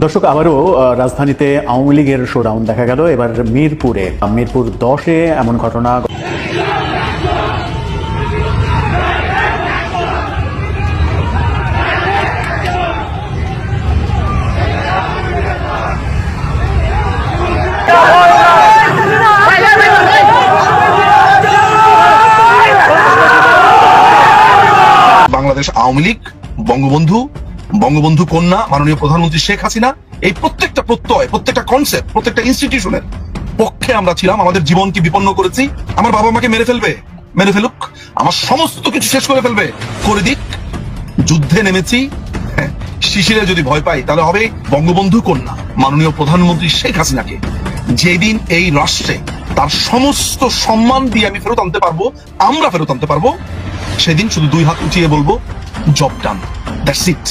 দর্শক, আবারও রাজধানীতে আওয়ামী লীগের শোডাউন দেখা গেল। এবার মিরপুরে, মিরপুর দশে এমন ঘটনা বাংলাদেশ আওয়ামী লীগ, বঙ্গবন্ধু বঙ্গবন্ধু কন্যা মাননীয় প্রধানমন্ত্রী শেখ হাসিনা এই প্রত্যেকটা প্রত্যয় প্রত্যেকটা কনসেপ্ট প্রত্যেকটা ইনস্টিটিউশনের পক্ষে আমরা ছিলাম আমাদের জীবনকে বিপন্ন করেছি। আমার বাবা মাকে মেরে ফেলবে মেরে ফেলুক। আমার সমস্ত কিছু শেষ করে ফেলবে। করে দিক যুদ্ধে নেমেছি। হ্যাঁ, শিশিরে যদি ভয় পাই তাহলে হবে বঙ্গবন্ধু কন্যা মাননীয় প্রধানমন্ত্রী শেখ হাসিনাকে। যেদিন এই রাষ্ট্রে তার সমস্ত সম্মান দিয়ে আমি ফেরত আনতে পারব আমরা ফেরত আনতে পারব সেদিন শুধু দুই হাত উঠিয়ে বলব জব ডান দ্যাটস ইট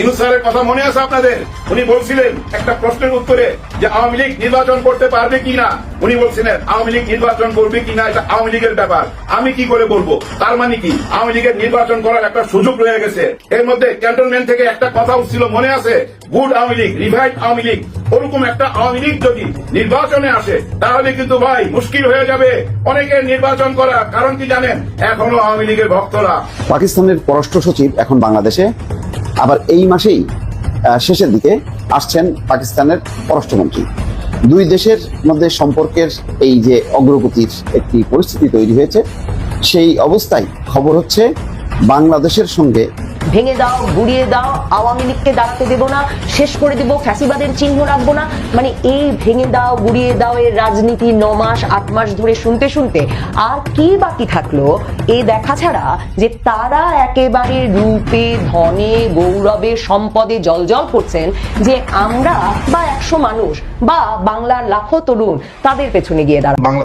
ইনু স্যারের কথা মনে আছে আপনাদের? উনি বলছিলেন একটা প্রশ্নের উত্তরে যে আওয়ামী লীগ নির্বাচন করতে পারবে কিনা উনি বলছিলেন আওয়ামী লীগ নির্বাচন করবে কিনা এটা আওয়ামী লীগের ব্যাপার। আমি কি করে বলব? তার মানে কি? আওয়ামী লীগের নির্বাচন করার একটা সুযোগ রয়ে গেছে। এর মধ্যে ক্যান্টনমেন্ট থেকে একটা কথা উঠছিল মনে আছে গুড আওয়ামী লীগ রিভাইভ আওয়ামী লীগ। ওরকম একটা আওয়ামী লীগ যদি নির্বাচনে আসে তাহলে কিন্তু ভাই মুশকিল হয়ে যাবে অনেকের নির্বাচন করা কারণ কি জানেন? এখনও আওয়ামী লীগের ভক্তরা। পাকিস্তানের পররাষ্ট্র সচিব এখন বাংলাদেশে। আবার এই মাসেই শেষের দিকে আসছেন পাকিস্তানের পররাষ্ট্রমন্ত্রী। দুই দেশের মধ্যে সম্পর্কের এই যে অগ্রগতির একটি পরিস্থিতি তৈরি হয়েছে, সেই অবস্থায় খবর হচ্ছে বাংলাদেশের সঙ্গে ভেঙে দাও, গুড়িয়ে দাও, আওয়ামী লীগকে ডাকতে দেব না, শেষ করে দেব, ফ্যাসিবাদের চিহ্ন রাখব না। মানে এই ভেঙে দাও, গুড়িয়ে দাও এর রাজনীতি ন মাস, আট মাস ধরে শুনতে শুনতে আর কি বাকি থাকল এ দেখা ছাড়া যে তারা একেবারে রূপে, ধনে, গৌরবে, সম্পদে জলজল করছেন যে আমরা বা একশো মানুষ বা বাংলার লাখো তরুণ তাদের পেছনে গিয়ে বাংলা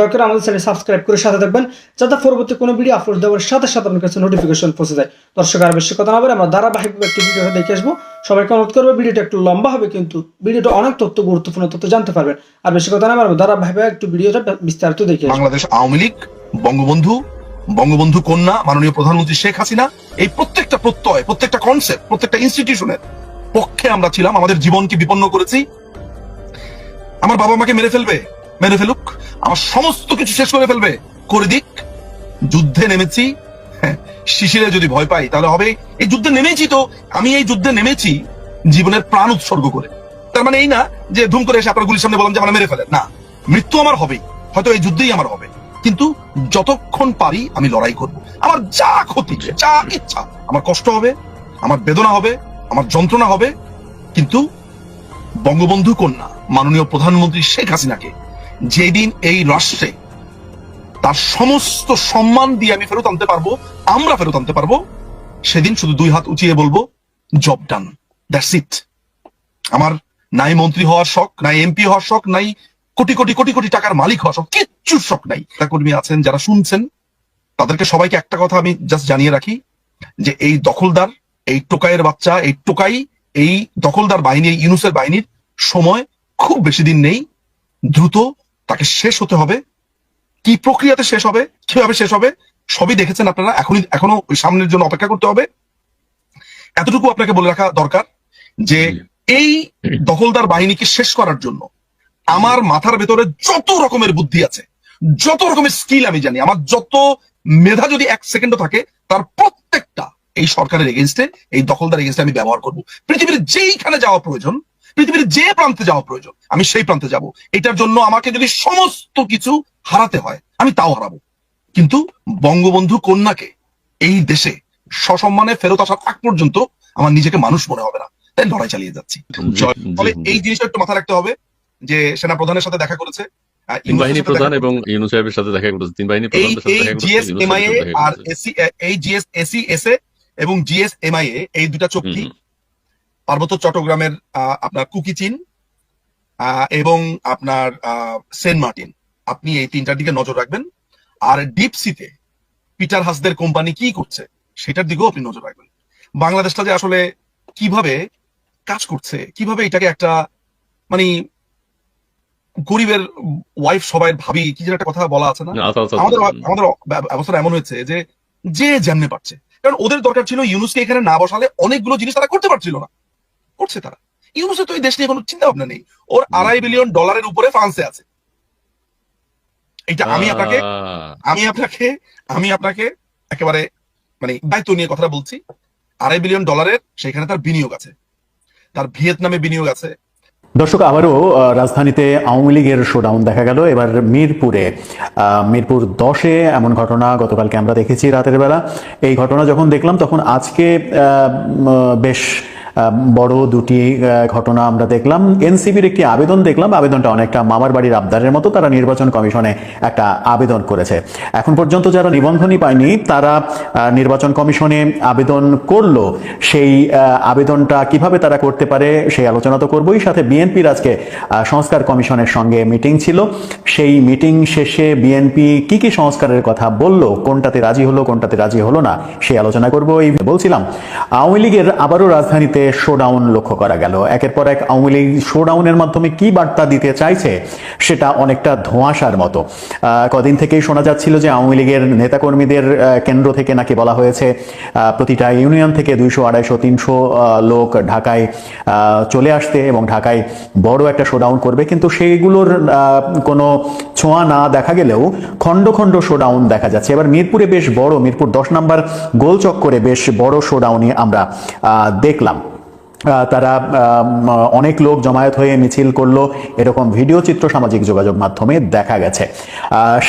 দরকার আমাদের চ্যানেল সাবস্ক্রাইব করে সাথে থাকবেন, যাতে পরবর্তী কোনো ভিডিও আপলোড দেওয়ার সাথে সাথে আপনার কাছে নোটিফিকেশন পৌঁছে যায়। দর্শক, আর বেশি কথা না বলে আমরা ধারাবাহিকভাবে একটি ভিডিওটা দেখে আসব। সবাইকে অনুরোধ করব ভিডিওটা একটু লম্বা হবে, কিন্তু ভিডিওটা অনেক তথ্য, গুরুত্বপূর্ণ তথ্য জানতে পারবেন। আর বেশি কথা না বলে ধারাবাহিকভাবে একটু ভিডিওটা বিস্তারিত দেখে বাংলাদেশ আওয়ামী লীগ, বঙ্গবন্ধু বঙ্গবন্ধু কন্যা, মাননীয় প্রধানমন্ত্রী শেখ হাসিনা, এই প্রত্যেকটা প্রত্যয়, প্রত্যেকটা কনসেপ্ট প্রত্যেকটা ইনস্টিটিউশনের পক্ষে আমরা ছিলাম, আমাদের জীবনকে বিপন্ন করেছি। আমার বাবা মাকে মেরে ফেলবে, মেরে ফেলুক। আমার সমস্ত কিছু শেষ করে ফেলবে। করে দিক। যুদ্ধে নেমেছি। হ্যাঁ, শিশিরে যদি ভয় পাই তাহলে হবে এই যুদ্ধে নেমেছি তো। আমি এই যুদ্ধে নেমেছি জীবনের প্রাণ উৎসর্গ করে। তার মানে এই না যে ধুম করে এসে আপনার গুলির সামনে বললাম যে আমার মেরে ফেলেন না মৃত্যু আমার হবেই। হয়তো এই যুদ্ধেই আমার হবে। কিন্তু যতক্ষণ পারি আমি লড়াই করব। আমার যা ক্ষতি যা ইচ্ছা আমার কষ্ট হবে আমার বেদনা হবে আমার যন্ত্রণা হবে। কিন্তু বঙ্গবন্ধু কন্যা মাননীয় প্রধানমন্ত্রী শেখ হাসিনাকে যেদিন এই রাষ্ট্রে তার সমস্ত সম্মান দিয়ে আমি ফেরত আনতে পারব, আমরা ফেরত আনতে পারব, সেদিন শুধু দুই হাত উঁচিয়ে বলব জব ডান দ্যাটস ইট আমার নাই মন্ত্রী হওয়ার শখ, নাই এমপি হওয়ার শখ, নাই কোটি কোটি কোটি কোটি টাকার মালিক হওয়ার শখ, কিচ্ছুর শখ নাই। তা কর্মী আছেন, যারা শুনছেন, তাদেরকে সবাইকে একটা কথা আমি জাস্ট জানিয়ে রাখি, যে এই দখলদার, এই টোকাইয়ের বাচ্চা, এই টোকাই, এই দখলদার বাহিনী ইউনুসের বাহিনীর সময় খুব বেশি দিন নেই, দ্রুত তাকে শেষ হতে হবে। কি প্রক্রিয়াতে শেষ হবে কীভাবে শেষ হবে সবই দেখেছেন আপনারা। এখনই এখনও ওই সামনের জন্য অপেক্ষা করতে হবে। এতটুকু আপনাকে বলে রাখা দরকার যে এই দখলদার বাহিনীকে শেষ করার জন্য আমার মাথার ভেতরে যত রকমের বুদ্ধি আছে যত রকমের স্কিল আমি জানি আমার যত মেধা যদি এক সেকেন্ডও থাকে তার প্রত্যেকটা এই সরকারের এগেনস্টে এই দখলদার এগেনস্টে আমি ব্যবহার করব। পৃথিবীর যেইখানে যাওয়া প্রয়োজন পৃথিবীর যে প্রান্তে যাওয়া প্রয়োজন আমি সেই প্রান্তে যাব। এটার জন্য আমাকে যদি সমস্ত কিছু হারাতে হয় আমি তাও হারাবো। কিন্তু বঙ্গবন্ধু কন্যাকে এই দেশে সসম্মানে ফেরত আসার আগ পর্যন্ত আমার নিজেকে মানুষ মনে হবে না। তাই লড়াই চালিয়ে যাচ্ছি। ফলে এই জিনিসটা একটু মাথায় রাখতে হবে যে সেনা প্রধানের সাথে দেখা করেছে তিন বাহিনী প্রধান এবং সাহেবের সাথে দেখা করেছে। তিন বাহিনী আর এই G S S C S A এবং G S M I A এই দুটা চুক্তি পার্বত্য চট্টগ্রামের আহ, আপনার কুকিচিন এবং আপনার আহ, সেন্ট মার্টিন। আপনি এই তিনটার দিকে নজর রাখবেন। আর ডিপ সিতে পিটার হাসদের কোম্পানি কি করছে সেটার দিকেও আপনি নজর রাখবেন। বাংলাদেশটা যে আসলে কীভাবে কাজ করছে কীভাবে এটাকে একটা মানে গরিবের ওয়াইফ সবাই ভাবি কি যেন একটা কথা বলা আছে না? আচ্ছা আচ্ছা আমাদের আচ্ছা। আমাদের ব্যব- অবস্থা এমন হয়েছে যে যে যেমনে পারছে। কারণ ওদের দরকার ছিল ইউনুসকে এখানে না বসালে অনেকগুলো জিনিস তারা করতে পারছিল না। করছে তারা। ইউনুসের তো এই দেশ নিয়ে কোনো চিন্তা ভাবনা নেই। ওর আড়াই বিলিয়ন ডলারের উপরে ফ্রান্সে আছে। এটা আমি আপনাকে আমি আপনাকে আমি আপনাকে একেবারে মানে দায়িত্ব নিয়ে কথা বলছি। আড়াই বিলিয়ন ডলারের সেখানে তার বিনিয়োগ আছে। তার ভিয়েতনামে বিনিয়োগ আছে। দর্শক আবারও আহ, রাজধানীতে আওয়ামী লীগের শোডাউন দেখা গেল। এবার মিরপুরে আহ, মিরপুর দশে এমন ঘটনা গতকালকে আমরা দেখেছি রাতের বেলা। এই ঘটনা যখন দেখলাম তখন আজকে আহ, বেশ বড় দুটি ঘটনা আমরা দেখলাম। এনসিপির একটি আবেদন দেখলাম। আবেদনটা অনেকটা মামার বাড়ির আবদারের মতো। তারা নির্বাচন কমিশনে একটা আবেদন করেছে। এখন পর্যন্ত যারা নিবন্ধনই পায়নি, তারা নির্বাচন কমিশনে আবেদন করল। সেই আবেদনটা কীভাবে তারা করতে পারে, সেই আলোচনা তো করবোই। সাথে বিএনপির আজকে সংস্কার কমিশনের সঙ্গে মিটিং ছিল। সেই মিটিং শেষে বিএনপি কি কি সংস্কারের কথা বলল, কোনটাতে রাজি হলো, কোনটাতে রাজি হলো না, সেই আলোচনা করব। এই বলছিলাম, আওয়ামী লীগের আবারও রাজধানীতে শোডাউন লক্ষ্য করা গেল। একের পর এক আওয়ামী লীগ শোডাউনের মাধ্যমে কি বার্তা দিতে চাইছে সেটা অনেকটা ধোঁয়াশার মতো। কদিন থেকেই শোনা যাচ্ছিল যে আওয়ামী লীগের নেতাকর্মীদের কেন্দ্র থেকে নাকি বলা হয়েছে প্রতিটা ইউনিয়ন থেকে দুইশো, আড়াইশো, তিনশো লোক ঢাকায় চলে আসতে এবং ঢাকায় বড় একটা শোডাউন করবে। কিন্তু সেইগুলোর কোনো ছোঁয়া না দেখা গেলেও খণ্ড খণ্ড শোডাউন দেখা যাচ্ছে। এবার মিরপুরে বেশ বড়, মিরপুর দশ নম্বর গোল চক্করে বেশ বড় শোডাউনই আমরা দেখলাম। তারা অনেক লোক জমায়েত হয়ে মিছিল করল। এরকম ভিডিও চিত্র সামাজিক যোগাযোগ মাধ্যমে দেখা গেছে।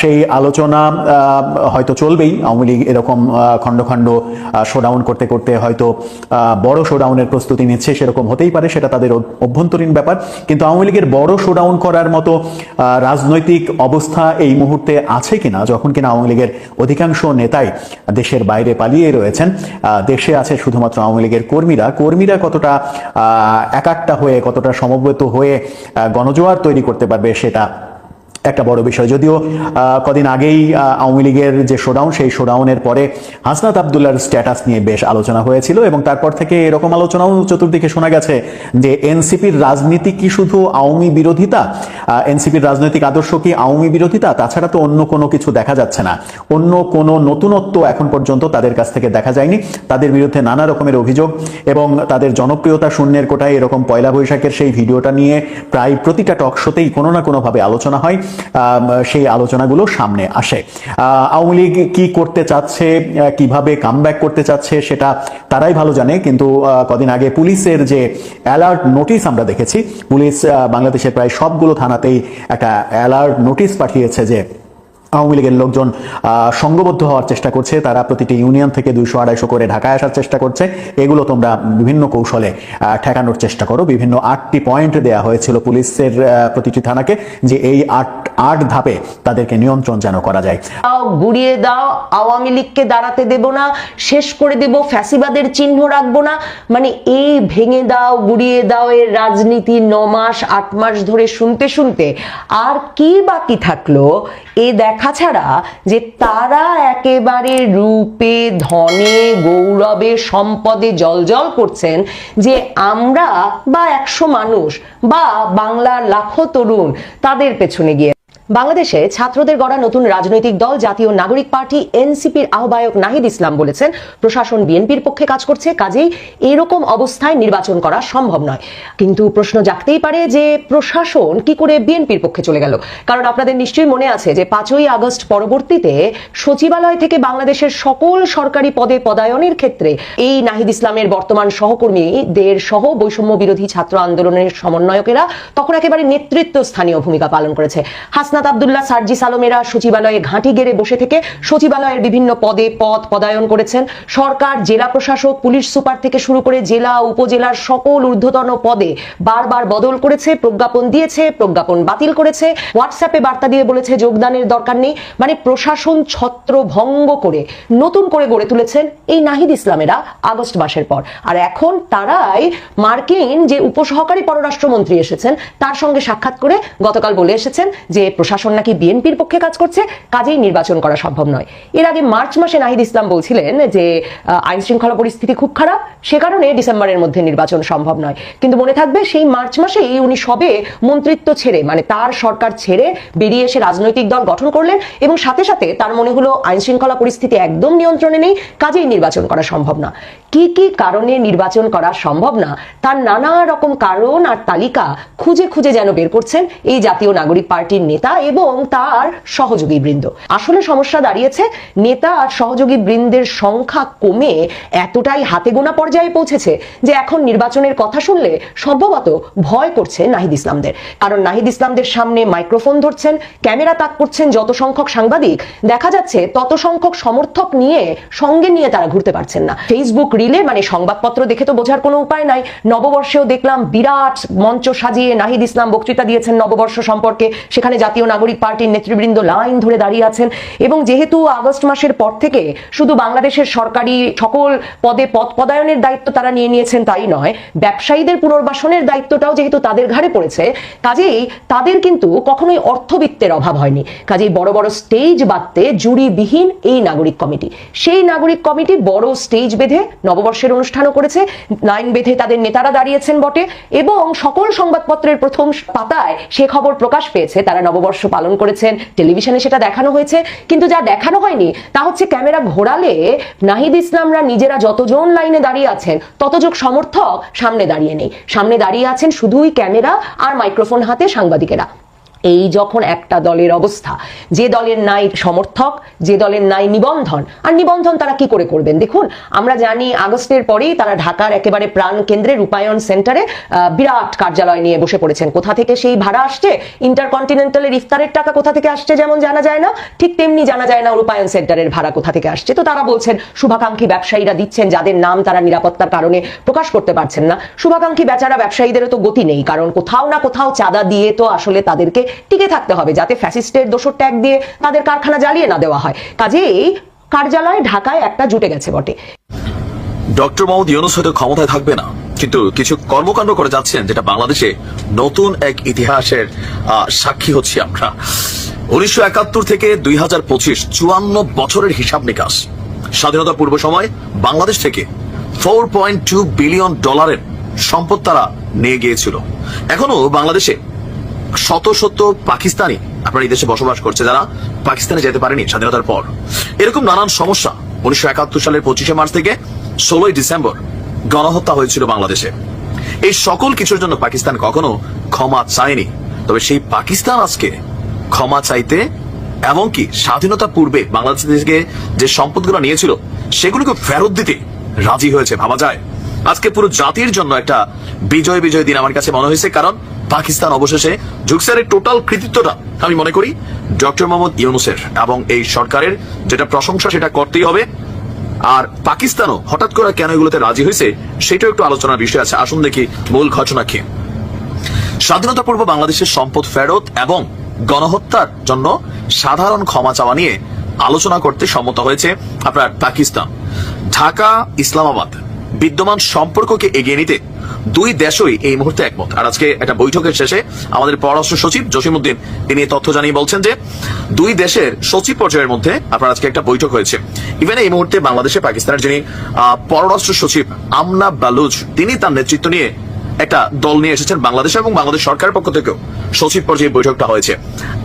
সেই আলোচনা হয়তো চলবেই। আওয়ামী লীগ এরকম খণ্ড খণ্ড শোডাউন করতে করতে হয়তো বড় শোডাউনের প্রস্তুতি নিচ্ছে। সেরকম হতেই পারে, সেটা তাদের অভ্যন্তরীণ ব্যাপার। কিন্তু আওয়ামী লীগের বড় শোডাউন করার মতো রাজনৈতিক অবস্থা এই মুহূর্তে আছে কিনা, যখন কিনা আওয়ামী লীগের অধিকাংশ নেতাই দেশের বাইরে পালিয়ে রয়েছেন। দেশে আছে শুধুমাত্র আওয়ামী লীগের কর্মীরা। কর্মীরা কতটা একাট্টা হয়ে কতটা সমবেত হয়ে গণজোয়ার তৈরি করতে পারবে সেটা একটা বড় বিষয়। যদিও কদিন আগেই আওয়ামী লীগের যে শোডাউন সেই শোডাউনের পরে হাসনাত আবদুল্লার স্ট্যাটাস নিয়ে বেশ আলোচনা হয়েছিল এবং তারপর থেকে এরকম আলোচনাও চতুর্দিকে শোনা গেছে যে এনসিপির রাজনীতি কি শুধু আওয়ামী বিরোধিতা? এনসিপির রাজনৈতিক আদর্শ কি আওয়ামী বিরোধিতা? তাছাড়া তো অন্য কোনো কিছু দেখা যাচ্ছে না। অন্য কোনো নতুনত্ব এখন পর্যন্ত তাদের কাছ থেকে দেখা যায়নি। তাদের বিরুদ্ধে নানা রকমের অভিযোগ এবং তাদের জনপ্রিয়তা শূন্যের কোটায় এরকম পয়লা বৈশাখের সেই ভিডিওটা নিয়ে প্রায় প্রতিটা টক শোতেই কোনো না কোনোভাবে আলোচনা হয়। সেই আলোচনাগুলো সামনে আসে। আওয়ামী লীগ কি করতে চাচ্ছে কীভাবে কামব্যাক করতে চাচ্ছে সেটা তারাই ভালো জানে, কিন্তু কদিন আগে পুলিশের যে অ্যালার্ট নোটিশ আমরা দেখেছি, পুলিশ বাংলাদেশের প্রায় সবগুলো থানাতেই একটা অ্যালার্ট নোটিশ পাঠিয়েছে যে আওয়ামী লীগের লোকজন সংঘবদ্ধ হওয়ার চেষ্টা করছে। তারা প্রতিটি ইউনিয়ন থেকে দুইশো আড়াইশো করে ঢাকায় আসার চেষ্টা করছে। এগুলো তোমরা বিভিন্ন কৌশলে ঠেকানোর চেষ্টা করো। বিভিন্ন আটটি পয়েন্ট দেয়া হয়েছিল পুলিশের প্রতিটি থানাকে যে এই আট আট ধাপে তাদেরকে নিয়ন্ত্রণ যেন করা যায়। গুড়িয়ে দাও, আওয়ামী লীগকে দাঁড়াতে দেব না, শেষ করে দেব ফ্যাসিবাদের চিহ্ন রাখব না। মানে এই ভেঙে দাও, গুড়িয়ে দাও, এর রাজনীতি ন মাস, আট মাস ধরে শুনতে শুনতে আর কি বাকি থাকল? এ দেখা ছাড়া যে তারা একেবারে রূপে, ধনে, গৌরবে, সম্পদে জলজল করছেন যে আমরা বা একশো মানুষ বা বাংলার লাখো তরুণ তাদের পেছনে গিয়ে বাংলাদেশে ছাত্রদের গড়া নতুন রাজনৈতিক দল, জাতীয় নাগরিক পার্টি, এনসিপির আহ্বায়ক নাহিদ ইসলাম বলেছেন, প্রশাসন বিএনপির পক্ষে কাজ করছে, কাজেই এরকম অবস্থায় নির্বাচন করা সম্ভব নয়। কিন্তু প্রশ্ন জাগতেই পারে যে প্রশাসন কি করে বিএনপির পক্ষে চলে গেল? কারণ আপনাদের নিশ্চয়ই মনে আছে যে পাঁচই আগস্ট পরবর্তীতে সচিবালয় থেকে বাংলাদেশের সকল সরকারি পদে পদায়নের ক্ষেত্রে এই নাহিদ ইসলামের বর্তমান সহকর্মীদের সহ বৈষম্য বিরোধী ছাত্র আন্দোলনের সমন্বয়কেরা তখন একেবারে নেতৃত্ব স্থানীয় ভূমিকা পালন করেছে। হাসনাত হাসনাত আবদুল্লাহ, সার্জিস আলমেরা সচিবালয়ে ঘাঁটি গেড়ে বসে থেকে সচিবালয়ের বিভিন্ন পদে পদ পদায়ন করেছেন। সরকার, জেলা প্রশাসক, পুলিশ সুপার থেকে শুরু করে জেলা, উপজেলার সকল ঊর্ধ্বতন পদে বারবার বদল করেছে, প্রজ্ঞাপন দিয়েছে, প্রজ্ঞাপন বাতিল করেছে। হোয়াটসঅ্যাপে বার্তা দিয়ে বলেছে, যোগদানের দরকার নেই। মানে প্রশাসন ছত্র ভঙ্গ করে, নতুন করে গড়ে তুলেছেন এই নাহিদ ইসলামেরা আগস্ট মাসের পর। আর এখন তারাই মার্কিন যে উপসহকারী পররাষ্ট্রমন্ত্রী এসেছেন, তার সঙ্গে সাক্ষাৎ করে গতকাল বলে এসেছেন যে প্রশাসন নাকি বিএনপির পক্ষে কাজ করছে, কাজেই নির্বাচন করা সম্ভব নয়। এর আগে মার্চ মাসে নাহিদ ইসলাম বলছিলেন যে আইন শৃঙ্খলা পরিস্থিতি খুব খারাপ, সে কারণে ডিসেম্বরের মধ্যে নির্বাচন সম্ভব নয়। কিন্তু মনে থাকবে সেই মার্চ মাসেই উনি সবে মন্ত্রিত্ব ছেড়ে মানে তার সরকার ছেড়ে বেরিয়ে এসে রাজনৈতিক দল গঠন করলেন এবং সাথে সাথে তার মনে হলো আইন শৃঙ্খলা পরিস্থিতি একদম নিয়ন্ত্রণে নেই, কাজেই নির্বাচন করা সম্ভব না। কি কি কারণে নির্বাচন করা সম্ভব না, তার নানা রকম কারণ আর তালিকা খুঁজে খুঁজে যেন বের করছেন এই জাতীয় নাগরিক পার্টির নেতা এবং তার সহযোগী বৃন্দ। আসলে সমস্যা দাঁড়িয়েছে, নেতা আর সহযোগী বৃন্দের সংখ্যা কমে এতটাই হাতে গোনা পর্যায়ে পৌঁছেছে যে এখন নির্বাচনের কথা শুনলে সম্ভবত ভয় করছে নাহিদ ইসলামদের। কারণ নাহিদ ইসলামদের সামনে মাইক্রোফোন ধরছেন, ক্যামেরা তাক করছেন যত সংখ্যক সাংবাদিক, দেখা যাচ্ছে তত সংখ্যক সমর্থক নিয়ে সঙ্গে নিয়ে তারা ঘুরতে পারছেন না। ফেসবুক রিলে মানে সংবাদপত্র দেখে তো বোঝার কোনো উপায় নাই। নববর্ষেও দেখলাম বিরাট মঞ্চ সাজিয়ে নাহিদ ইসলাম বক্তৃতা দিয়েছেন নববর্ষ সম্পর্কে। সেখানে জাতীয় নাগরিক পার্টির নেতৃবৃন্দ লাইন ধরে দাঁড়িয়ে আছেন। এবং যেহেতু আগস্ট মাসের পর থেকে শুধু বাংলাদেশের সরকারি সকল পদে পদ পদায়নের দায়িত্ব তারা নিয়ে নিয়েছেন তাই নয়, ব্যবসায়ীদের পুনর্বাসনের দায়িত্বটাও যেহেতু তাদের ঘাড়ে পড়েছে, কাজেই তাদের কিন্তু কখনোই অর্থবিত্তের অভাব হয়নি। কাজেই বড় বড় স্টেজ বাঁধতে জুরিবিহীন এই নাগরিক কমিটি। সেই নাগরিক কমিটি বড় স্টেজ বেঁধে নববর্ষের অনুষ্ঠানও করেছে। লাইন বেঁধে তাদের নেতারা দাঁড়িয়েছেন বটে এবং সকল সংবাদপত্রের প্রথম পাতায় সে খবর প্রকাশ পেয়েছে। তারা নববর্ষ পালন করেছেন। টেলিভিশনে সেটা দেখানো হয়েছে। কিন্তু যা দেখানো হয়নি তা হচ্ছে ক্যামেরা ঘোরালে নাহিদ ইসলামরা নিজেরা যতজন লাইনে দাঁড়িয়ে আছেন ততজন সমর্থক সামনে দাঁড়িয়ে নেই। সামনে দাঁড়িয়ে আছেন শুধুই ক্যামেরা আর মাইক্রোফোন হাতে সাংবাদিকেরা। এই যখন একটা দলের অবস্থা, যে দলের নাই সমর্থক, যে দলের নাই নিবন্ধন, আর নিবন্ধন তারা কি করে করবেন? দেখুন, আমরা জানি আগস্টের পরেই তারা ঢাকার একেবারে প্রাণ কেন্দ্রে রূপায়ণ সেন্টারে বিরাট কার্যালয় নিয়ে বসে পড়েছেন। কোথা থেকে সেই ভাড়া আসছে? ইন্টারকন্টিনেন্টালের ইফতারের টাকা কোথা থেকে আসছে যেমন জানা যায় না, ঠিক তেমনি জানা যায় না রূপায়ণ সেন্টারের ভাড়া কোথা থেকে আসছে। তো তারা বলছেন, শুভাকাঙ্ক্ষী ব্যবসায়ীরা দিচ্ছেন, যাদের নাম তারা নিরাপত্তার কারণে প্রকাশ করতে পারছেন না। শুভাকাঙ্ক্ষী বেচারা ব্যবসায়ীদেরও তো গতি নেই, কারণ কোথাও না কোথাও চাঁদা দিয়ে তো আসলে তাদেরকে টিকে থাকতে হবে যাতে ফ্যাসিস্টের দোষর ট্যাগ দিয়ে তাদের কারখানা জ্বালিয়ে না দেওয়া হয়। কাজেই কার্যালয় ঢাকায় একটা জুটে গেছে বটে। ডক্টর মোহাম্মদ ইউনুস হয়তো ক্ষমতায় থাকবে না, কিন্তু কিছু কর্মকাণ্ড করে যাচ্ছেন যেটা বাংলাদেশে নতুন এক ইতিহাসের সাক্ষী হচ্ছি আমরা। উনিশশো একাত্তর থেকে দুই হাজার পঁচিশ, চুয়ান্ন বছরের হিসাব নিকাশ। স্বাধীনতা পূর্ব সময় বাংলাদেশ থেকে ফোর পয়েন্ট টু বিলিয়ন ডলারের সম্পদ তারা নিয়ে গিয়েছিল। এখনও বাংলাদেশে শত শত পাকিস্তানি আপনার এই দেশে বসবাস করছে, যারা পাকিস্তানে যেতে পারেনি স্বাধীনতার পর। এরকম নানান সমস্যা উনিশশো একাত্তর সালের পঁচিশে মার্চ থেকে ষোলোই ডিসেম্বর গণহত্যা হয়েছিল বাংলাদেশে। এই সকল কিছুর জন্য পাকিস্তান কখনো ক্ষমা চায়নি। তবে সেই পাকিস্তান আজকে ক্ষমা চাইতে এমনকি স্বাধীনতা পূর্বে বাংলাদেশ থেকে যে সম্পদগুলো নিয়েছিল, সেগুলোকে ফেরত দিতে রাজি হয়েছে, ভাবা যায়। আজকে পুরো জাতির জন্য একটা বিজয় বিজয় দিন আমার কাছে মনে হয়েছে, কারণ পাকিস্তান অবশেষে জুকসারের টোটাল কৃতিত্বটা আমি মনে করি ডক্টর মোহাম্মদ ইউনুসের এবং এই সরকারের যেটা প্রশংসা সেটা করতেই হবে। আর পাকিস্তানও হঠাৎ করে কেন এগুলোতে রাজি হয়েছে সেটাও একটু আলোচনার বিষয় আছে। আসুন দেখি মূল ঘটনা কি। স্বাধীনতা পূর্ব বাংলাদেশের সম্পদ ফেরত এবং গণহত্যার জন্য সাধারণ ক্ষমা চাওয়া নিয়ে আলোচনা করতে সম্মত হয়েছে আপনার পাকিস্তান। ঢাকা, ইসলামাবাদ বিদ্যমান সম্পর্ককে এগিয়ে নিতে দুই দেশই এই মুহূর্তে একমত। আর আজকে একটা বৈঠকের শেষে আমাদের পররাষ্ট্র সচিব জসিমউদ্দিন তিনি তথ্য জানিয়ে বলছেন যে, দুই দেশের সচিব পর্যায়ের মধ্যে আপনার আজকে একটা বৈঠক হয়েছে। ইভেন এই মুহূর্তে বাংলাদেশে পাকিস্তানের যিনি পররাষ্ট্র সচিব আমনা বালুচ, তিনি তার নেতৃত্ব নিয়ে একটা দল নিয়ে এসেছেন বাংলাদেশ এবং বাংলাদেশ সরকারের পক্ষ থেকেও সচিব পর্যায়ে বৈঠকটা হয়েছে।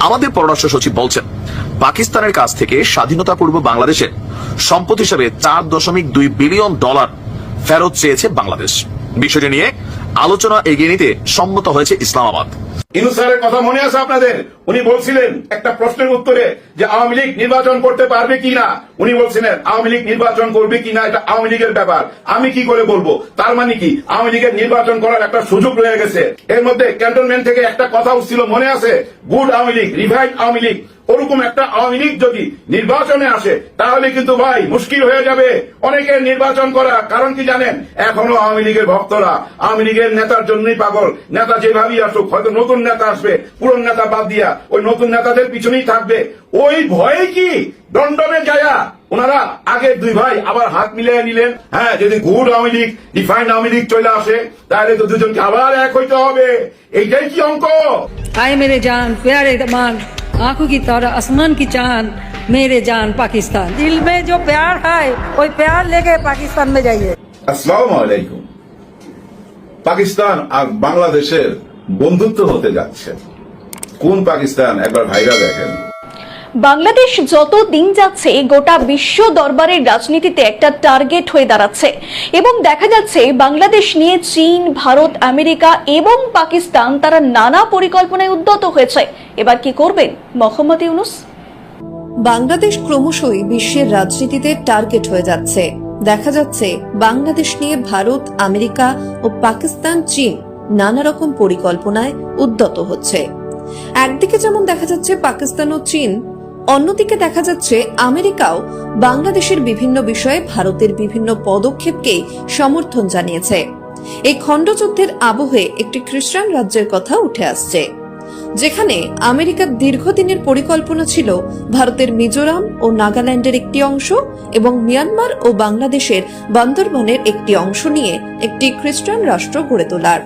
আমাদের পররাষ্ট্র সচিব বলছেন, পাকিস্তানের কাছ থেকে স্বাধীনতা পূর্ব বাংলাদেশের সম্পদ হিসেবে চার দশমিক দুই বিলিয়ন ডলার ফেরত চেয়েছে বাংলাদেশ। বিষয়টি নিয়ে আলোচনা এগিয়ে নিতে সম্মত হয়েছে ইসলামাবাদ। ইনুস স্যারের কথা মনে আছে আপনাদের? উনি বলছিলেন একটা প্রশ্নের উত্তরে যে আওয়ামী লীগ নির্বাচন করতে পারবে কিনা। উনি বলছিলেন, আওয়ামী লীগ নির্বাচন করবে কিনা এটা আওয়ামী লীগের ব্যাপার। আমি কি করে বলব? তার মানে কি? আওয়ামী লীগের নির্বাচন করার একটা সুযোগ রয়ে গেছে। এর মধ্যে ক্যান্টনমেন্ট থেকে একটা কথা উঠছিল মনে আছে। Good Awami League, revive Awami League. ওরকম একটা আওয়ামী লীগ যদি নির্বাচনে আসে, তাহলে কিন্তু ভাই মুশকিল হয়ে যাবে। অনেকের নির্বাচন করা, কারণ কি জানেন? এখনও আওয়ামী লীগের ভক্তরা, আওয়ামী লীগের নেতার জন্যই পাগল। নেতা যেভাবেই আসুক, হয়তো নতুন নেতা আসবে, পুরন নেতা বাদ দিয়া, ওই নতুন নেতাদের পিছনেই থাকবে। ওই ভয়ে কি দণ্ডনে যায়া ওনারা আগে দুই ভাই আবার হাত মিলিয়ে নিলেন হ্যাঁ যদি গুড আওয়ামী লীগ ডিফাইন্ড আওয়ামী লীগ চলে আসে তাহলে তো দুজনকে আবার এক হইতে হবে এইটাই কি অঙ্ক आए मेरे जान प्यारे दमान आंखों की तरह आसमान की चांद मेरे जान पाकिस्तान दिल में जो प्यार है वही प्यार लेके पाकिस्तान में जाइए আসসালামু আলাইকুম পাকিস্তান আর বাংলাদেশের বন্ধুত্ব হতে যাচ্ছে কোন পাকিস্তান একবার ভাইরা দেখেন বাংলাদেশ যত দিন যাচ্ছে গোটা বিশ্ব দরবারের রাজনীতিতে একটা টার্গেট হয়ে দাঁড়াচ্ছে। এবং দেখা যাচ্ছে বাংলাদেশ নিয়ে চীন, ভারত, আমেরিকা এবং পাকিস্তান তারা নানা পরিকল্পনায় উদ্যত হয়েছে। এবার কি করবেন? মোহাম্মদ ইউনুস। বাংলাদেশ ক্রমশই বিশ্বের রাজনীতিতে টার্গেট হয়ে যাচ্ছে। দেখা যাচ্ছে বাংলাদেশ নিয়ে ভারত, আমেরিকা ও পাকিস্তান, চীন নানা রকম পরিকল্পনায় উদ্যত হচ্ছে। একদিকে যেমন দেখা যাচ্ছে পাকিস্তান ও চীন অন্যদিকে দেখা যাচ্ছে আমেরিকাও বাংলাদেশের বিভিন্ন বিষয়ে ভারতের বিভিন্ন পদক্ষেপকে সমর্থন জানিয়েছে। এই খণ্ডযুদ্ধের আবহে একটি খ্রিস্টান রাজ্যের কথা উঠে আসছে, যেখানে আমেরিকার দীর্ঘদিনের পরিকল্পনা ছিল ভারতের মিজোরাম ও নাগাল্যান্ডের একটি অংশ এবং মিয়ানমার ও বাংলাদেশের বান্দরবনের একটি অংশ নিয়ে একটি খ্রিস্টান রাষ্ট্র গড়ে তোলার।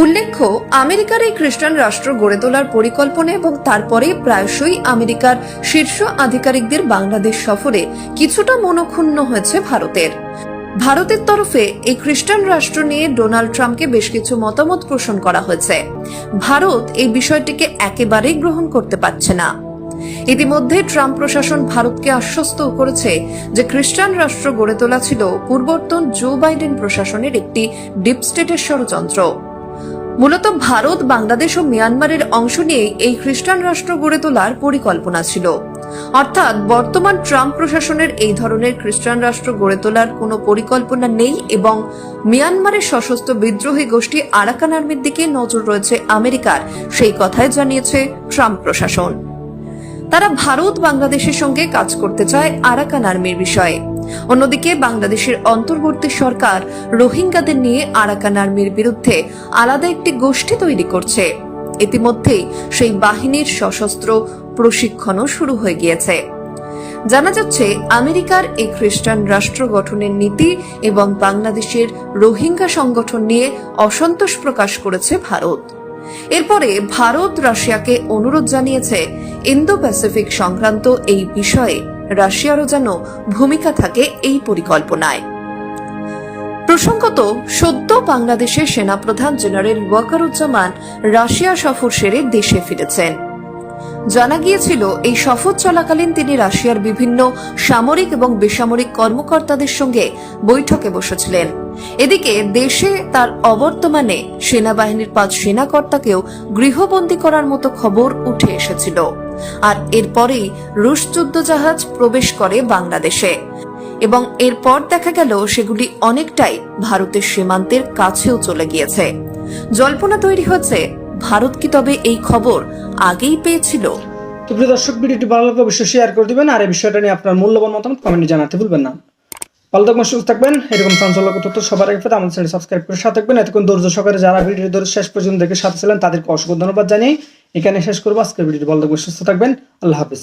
উল্লেখ্য, আমেরিকার এই খ্রিস্টান রাষ্ট্র গড়ে তোলার পরিকল্পনা এবং তারপরে প্রায়শই আমেরিকার শীর্ষ আধিকারিকদের বাংলাদেশ সফরে কিছুটা মনক্ষুণ্ণ হয়েছে ভারতের। ভারতের তরফে এই খ্রিস্টান রাষ্ট্র নিয়ে ডোনাল্ড ট্রাম্পকে বেশ কিছু মতামত পোষণ করা হয়েছে। ভারত এই বিষয়টিকে একেবারেই গ্রহণ করতে পারছে না। ইতিমধ্যে ট্রাম্প প্রশাসন ভারতকে আশ্বস্ত করেছে যে খ্রিস্টান রাষ্ট্র গড়ে তোলা ছিল পূর্বর্তন জো বাইডেন প্রশাসনের একটি ডিপ স্টেটের ষড়যন্ত্র। মূলত ভারত, বাংলাদেশ ও মিয়ানমারের অংশ নিয়ে এই খ্রিস্টান রাষ্ট্র গড়ে তোলার পরিকল্পনা ছিল। অর্থাৎ বর্তমান ট্রাম্প প্রশাসনের এই ধরনের খ্রিস্টান রাষ্ট্র গড়ে তোলার কোনো পরিকল্পনা নেই এবং মিয়ানমারের সশস্ত্র বিদ্রোহী গোষ্ঠী আরাকান আর্মির দিকে নজর রয়েছে আমেরিকার, সেই কথাই জানিয়েছে ট্রাম্প প্রশাসন। তারা ভারত বাংলাদেশের সঙ্গে কাজ করতে চায় আরাকান আর্মির বিষয়ে। অন্যদিকে বাংলাদেশের অন্তর্বর্তী সরকার রোহিঙ্গাদের নিয়ে আরাকান আর্মির বিরুদ্ধে আলাদা একটি গোষ্ঠী তৈরি করছে। ইতিমধ্যেই সেই বাহিনীর সশস্ত্র প্রশিক্ষণও শুরু হয়ে গিয়েছে। জানা যাচ্ছে, আমেরিকার এই খ্রিস্টান রাষ্ট্র গঠনের নীতি এবং বাংলাদেশের রোহিঙ্গা সংগঠন নিয়ে অসন্তোষ প্রকাশ করেছে ভারত। এরপরে ভারত রাশিয়াকে অনুরোধ জানিয়েছে ইন্দো প্যাসিফিক সংক্রান্ত এই বিষয়ে রাশিয়ারও যেন ভূমিকা থাকে এই পরিকল্পনায়। প্রসঙ্গত, সদ্য বাংলাদেশের সেনাপ্রধান জেনারেল ওয়াকারুজ্জামান রাশিয়া সফর সেরে দেশে ফিরেছেন। জানা গিয়েছিল, এই সফর চলাকালীন তিনি রাশিয়ার বিভিন্ন সামরিক এবং বেসামরিক কর্মকর্তাদের সঙ্গে বৈঠকে বসেছিলেন। এদিকে দেশে তার অবর্তমানে সেনাবাহিনীর পাঁচ সেনাকর্তাকেও গৃহবন্দী করার মতো খবর উঠে এসেছিল। আর এরপরেই রুশ যুদ্ধজাহাজ প্রবেশ করে বাংলাদেশে। এবং এরপর দেখা গেল, সেগুলি অনেকটাই ভারতের সীমান্তের কাছেও চলে গিয়েছে। জল্পনা তৈরি হচ্ছে, ভারত কি তবে এই খবর আগেই পেয়েছিল। তো প্রিয় দর্শক, ভিডিওটি ভালো লাগলে অবশ্যই শেয়ার করে দিবেন। আর এই বিষয়টা নিয়ে আপনার মূল্যবান মতামত কমেন্টে জানাতে ভুলবেন না। ভালো থাকবেন, সুস্থ থাকবেন। এরকম চাঞ্চল্যক তথ্য সবার আগে পেতে আমাদের চ্যানেল সাবস্ক্রাইব করে সাথে থাকবেন। এতক্ষণ ধৈর্য সহকারে যারা ভিডিও ধরে শেষ পর্যন্ত দেখে সাথে ছিলেন, তাদেরকে অসংখ্য ধন্যবাদ জানিয়ে এখানে শেষ করব। আজকের ভিডিওটি ভালো থাকবেন, সুস্থ থাকবেন। আল্লাহ হাফিজ।